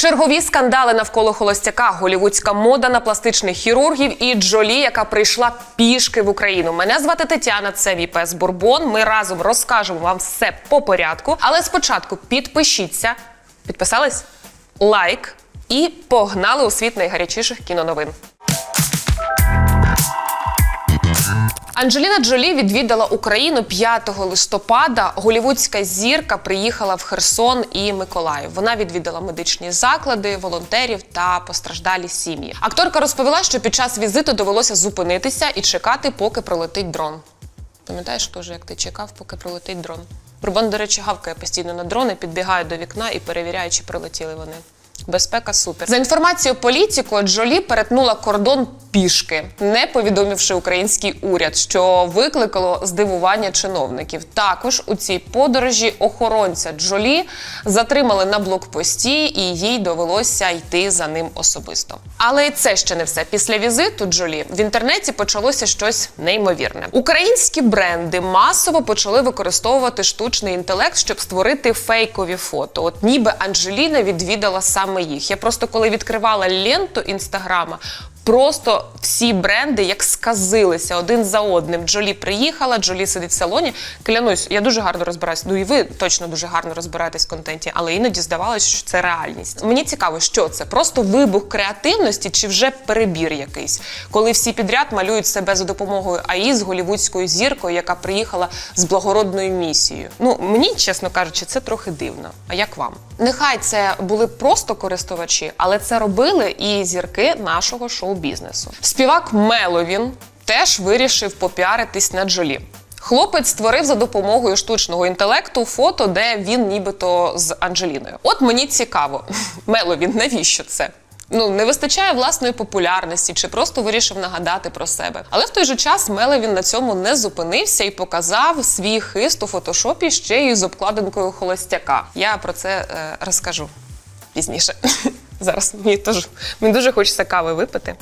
Чергові скандали навколо холостяка, голівудська мода на пластичних хірургів і Джолі, яка прийшла пішки в Україну. Мене звати Тетяна. Це Віпес Бурбон. Ми разом розкажемо вам все по порядку. Але спочатку підпишіться, підписались, лайк і погнали у світ найгарячіших кіноновин. Анджеліна Джолі відвідала Україну 5 листопада. Голівудська зірка приїхала в Херсон і Миколаїв. Вона відвідала медичні заклади, волонтерів та постраждалі сім'ї. Акторка розповіла, що під час візиту довелося зупинитися і чекати, поки пролетить дрон. Пам'ятаєш теж, як ти чекав, поки пролетить дрон? Бурбан, до речі, гавкає постійно на дрони, підбігає до вікна і перевіряє, чи прилетіли вони. Безпека супер. За інформацією політику, Джолі перетнула кордон пішки, не повідомивши український уряд, що викликало здивування чиновників. Також у цій подорожі охоронця Джолі затримали на блокпості, і їй довелося йти за ним особисто. Але і це ще не все. Після візиту Джолі в інтернеті почалося щось неймовірне. Українські бренди масово почали використовувати штучний інтелект, щоб створити фейкові фото. От ніби Анджеліна відвідала саме їх. Я просто коли відкривала ленту інстаграма. Просто всі бренди як сказилися один за одним. Джолі приїхала, Джолі сидить в салоні. Клянусь, я дуже гарно розбираюсь. Ну і ви точно дуже гарно розбираєтесь в контенті, але іноді здавалося, що це реальність. Мені цікаво, що це просто вибух креативності чи вже перебір якийсь, коли всі підряд малюють себе за допомогою АІ з голівудською зіркою, яка приїхала з благородною місією. Ну мені, чесно кажучи, це трохи дивно. А як вам? Нехай це були просто користувачі, але це робили і зірки нашого шоу-бізнесу. Співак Меловін теж вирішив попіаритись на Джолі. Хлопець створив за допомогою штучного інтелекту фото, де він нібито з Анджеліною. От мені цікаво, Меловін, навіщо це? Ну, не вистачає власної популярності чи просто вирішив нагадати про себе. Але в той же час Мелевін на цьому не зупинився і показав свій хист у фотошопі ще й з обкладинкою холостяка. Я про це е, розкажу пізніше. Зараз мені теж мені дуже хочеться кави випити.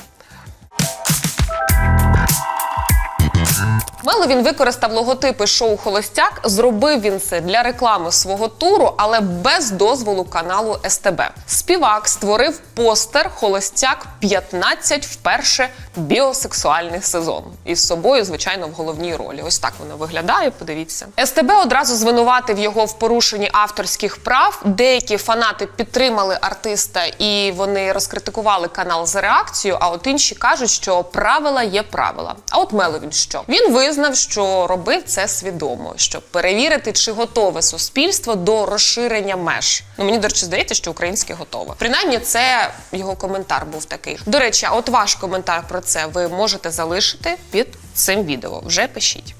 Меловін використав логотипи шоу Холостяк. Зробив він це для реклами свого туру, але без дозволу каналу СТБ. Співак створив постер Холостяк 15 вперше біосексуальний сезон. І з собою, звичайно, в головній ролі. Ось так воно виглядає. Подивіться. СТБ одразу звинуватив його в порушенні авторських прав. Деякі фанати підтримали артиста і вони розкритикували канал за реакцію. А от інші кажуть, що правила є правила. А от Меловін що він визнав, що робив це свідомо, щоб перевірити, чи готове суспільство до розширення меж. Ну мені до речі, здається, що українське готове. Принаймні, це його коментар був такий. До речі, от ваш коментар про це ви можете залишити під цим відео. Вже пишіть.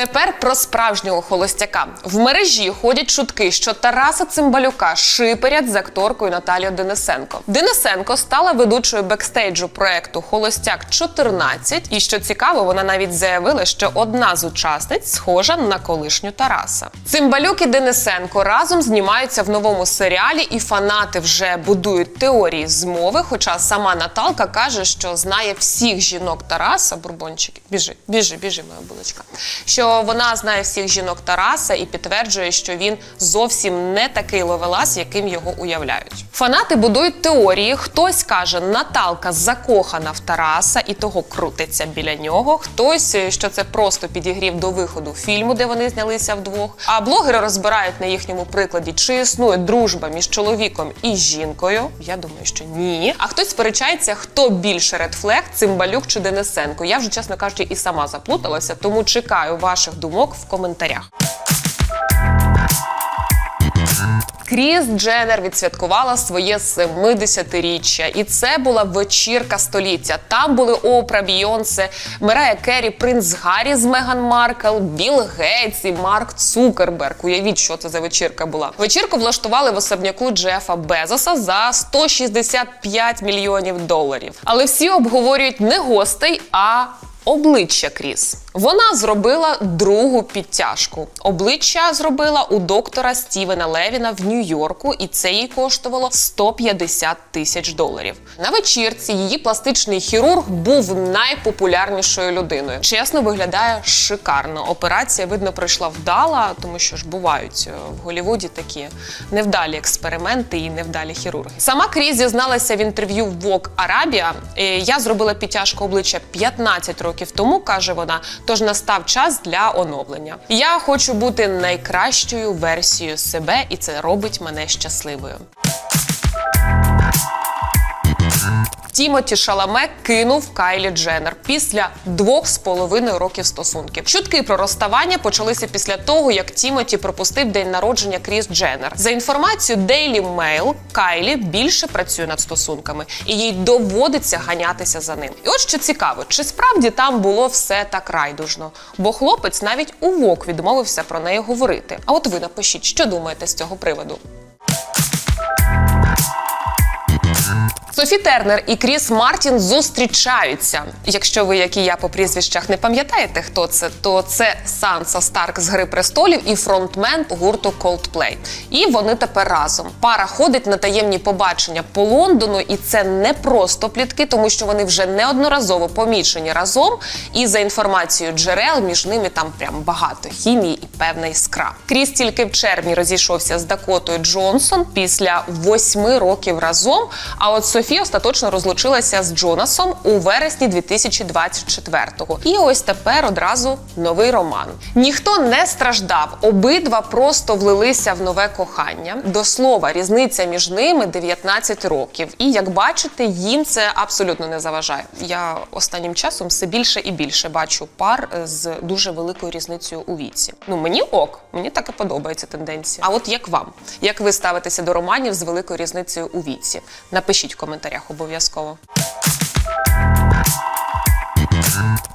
Тепер про справжнього холостяка. В мережі ходять чутки, що Тараса Цимбалюка шиперять з акторкою Наталією Денисенко. Денисенко стала ведучою бекстейджу проекту Холостяк 14 І що цікаво, вона навіть заявила, що одна з учасниць схожа на колишню Тараса. Цимбалюк і Денисенко разом знімаються в новому серіалі, і фанати вже будують теорії змови. Хоча сама Наталка каже, що знає всіх жінок Тараса. Бурбончики, біжи, біжи, біжи, моя булочка. Що вона знає всіх жінок Тараса і підтверджує, що він зовсім не такий ловелас, яким його уявляють. Фанати будують теорії. Хтось каже, Наталка закохана в Тараса і того крутиться біля нього. Хтось, що це просто підігрів до виходу фільму, де вони знялися вдвох. А блогери розбирають на їхньому прикладі, чи існує дружба між чоловіком і жінкою. Я думаю, що ні. А хтось сперечається, хто більше редфлег, Цимбалюк чи Денисенко. Я вже, чесно кажучи, і сама заплуталася, тому чекаю ваших думок в коментарях. Кріс Дженнер відсвяткувала своє 70-річчя. І це була вечірка століття. Там були Опра, Бійонсе, Мерая Керрі, принц Гаррі з Меган Маркл, Білл Гейтс і Марк Цукерберг. Уявіть, що це за вечірка була. Вечірку влаштували в особняку Джефа Безоса за 165 мільйонів доларів. Але всі обговорюють не гостей, а обличчя Кріс. Вона зробила другу підтяжку. Обличчя зробила у доктора Стівена Левіна в Нью-Йорку, і це їй коштувало 150 тисяч доларів. На вечірці її пластичний хірург був найпопулярнішою людиною. Чесно, виглядає шикарно. Операція, видно, пройшла вдала, тому що ж бувають е, в Голлівуді такі невдалі експерименти і невдалі хірурги. Сама Кріз зізналася в інтерв'ю в Vogue Arabia. «Е, Я зробила підтяжку обличчя 15 років тому, каже вона. Тож настав час для оновлення. Я хочу бути найкращою версією себе, і це робить мене щасливою. Тімоті Шаламе кинув Кайлі Дженнер після двох з половиною років стосунків. Чутки про розставання почалися після того, як Тімоті пропустив день народження Кріс Дженнер. За інформацією Daily Mail, Кайлі більше працює над стосунками, і їй доводиться ганятися за ним. І от що цікаво, чи справді там було все так райдужно? Бо хлопець навіть у ВОК відмовився про неї говорити. А от ви напишіть, що думаєте з цього приводу. Софі Тернер і Кріс Мартін зустрічаються. Якщо ви, як і я, по прізвищах не пам'ятаєте, хто це, то це Санса Старк з Гри престолів і фронтмен гурту Coldplay. І вони тепер разом. Пара ходить на таємні побачення по Лондону, і це не просто плітки, тому що вони вже неодноразово помічені разом. І за інформацією джерел між ними там прям багато хімії і певна іскра. Кріс тільки в червні розійшовся з Дакотою Джонсон після восьми років разом. А от Софі остаточно розлучилася з Джонасом у вересні 2024-го. І ось тепер одразу новий роман. Ніхто не страждав, обидва просто влилися в нове кохання. До слова, різниця між ними 19 років. І як бачите, їм це абсолютно не заважає. Я останнім часом все більше і більше бачу пар з дуже великою різницею у віці. Ну мені ок, мені так і подобається тенденція. А от як вам? Як ви ставитеся до романів з великою різницею у віці? Напишіть в коментарях обов'язково.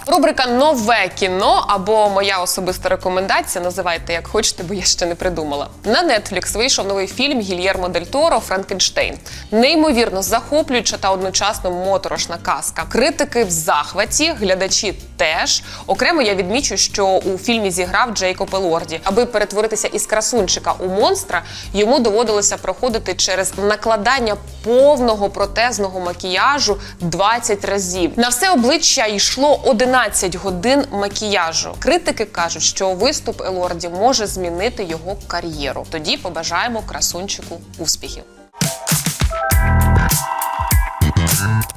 Рубрика Нове кіно або моя особиста рекомендація. Називайте як хочете, бо я ще не придумала. На Netflix вийшов новий фільм Гільєрмо Дель Торо Франкенштейн. Неймовірно захоплююча та одночасно моторошна казка. Критики в захваті, глядачі теж. Окремо я відмічу, що у фільмі зіграв Джейкоб Елорді. Аби перетворитися із красунчика у монстра, йому доводилося проходити через накладання повного протезного макіяжу 20 разів. На все обличчя йшло 11 годин макіяжу. Критики кажуть, що виступ Елорді може змінити його кар'єру. Тоді побажаємо красунчику успіхів.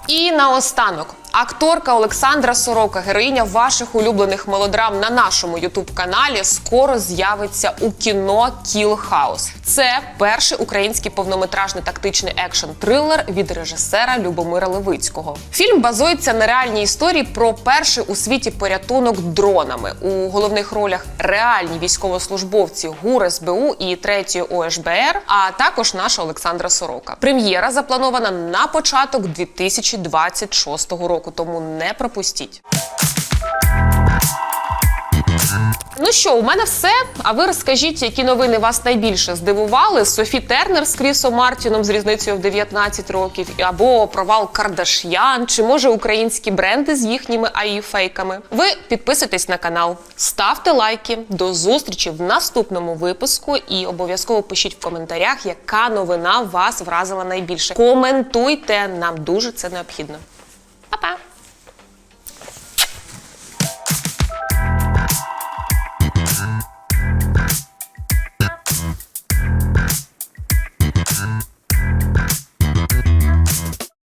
І наостанок. Акторка Олександра Сорока, героїня ваших улюблених мелодрам на нашому ютуб-каналі, скоро з'явиться у кіно Кіл Хаус. Це перший український повнометражний тактичний екшн-трилер від режисера Любомира Левицького. Фільм базується на реальній історії про перший у світі порятунок дронами. У головних ролях реальні військовослужбовці ГУР СБУ і 3 ОШБР, а також наша Олександра Сорока. Прем'єра запланована на початок 2026 року, тому не пропустіть. Ну що, у мене все. А ви розкажіть, які новини вас найбільше здивували? Софі Тернер з Крісом Мартіном з різницею в 19 років, або провал Кардаш'ян, чи може українські бренди з їхніми АІ фейками. Ви підписуйтесь на канал, ставте лайки. До зустрічі в наступному випуску. І обов'язково пишіть в коментарях, яка новина вас вразила найбільше. Коментуйте, нам дуже це необхідно.